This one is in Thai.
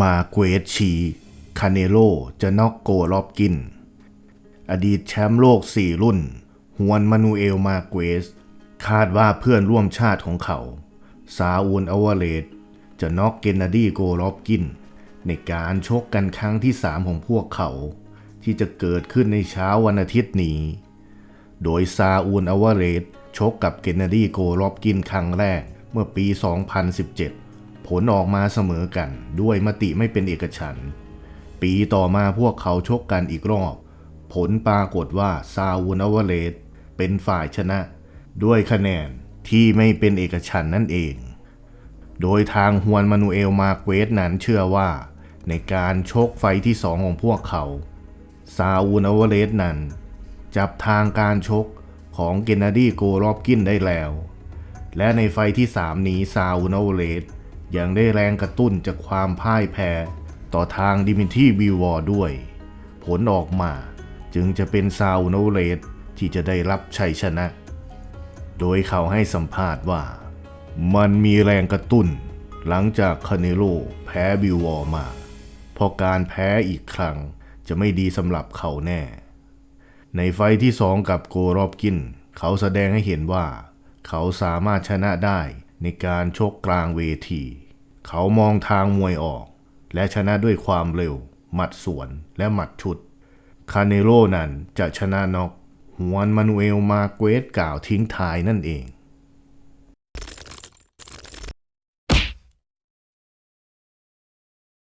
มาเกวสชีคาเนโลจะน็อกโกรอบกิน อดีตแชมป์โลก 4 รุ่น ฮวนมานูเอลมาเกวส คาดว่าเพื่อนร่วมชาติของเขา ซาอูลอวาเลตจะน็อกเกนนาดีโกรอบกิน ในการชกกันครั้งที่ 3 ของพวกเขา ที่จะเกิดขึ้นในเช้าวันอาทิตย์นี้ โดยซาอูลอวาเรสชกกับเกนนาดีโกรอบกินครั้งแรกเมื่อปี 2017 ผลออกมาเสมอกัน ด้วยมติไม่เป็นเอกฉันท์ปีต่อมาพวกเขาชกกันอีกรอบ ผลปรากฏว่าซาอูลอวเรสเป็นฝ่ายชนะ ด้วยคะแนนที่ไม่เป็นเอกฉันท์นั่นเอง โดยทางฮวนมานูเอลมาเกวสนั้นเชื่อว่า ในการชกไฟที่สองของพวกเขาซาอูลอวเรสนั้น จับทางการชกของเกนนาดีโกรอบกินได้แล้ว และในไฟท์ที่3นี้ซาอูนอเลส ยังได้แรงกระตุ้นจากความพ่ายแพ้ ต่อทางดิมิทีบิวอร์ด้วย ผลออกมาจึงจะเป็นซาอูนอเลสที่จะได้รับชัยชนะ โดยเขาให้สัมภาษณ์ว่า มันมีแรงกระตุ้น หลังจากคาเนโลแพ้บิวอร์มา เพราะการแพ้อีกครั้งจะไม่ดีสำหรับเขาแน่ ในไฟที่สองกับโกรอบกิน เขาแสดงให้เห็นว่า เขาสามารถชนะได้ในการชกกลางเวที เขามองทางมวยออก และชนะด้วยความเร็ว หมัดสวนและหมัดชุด คาเนโลนั้นจะชนะน็อกฮวนมานูเอลมาเกวสกล่าวทิ้งท้ายนั่นเอง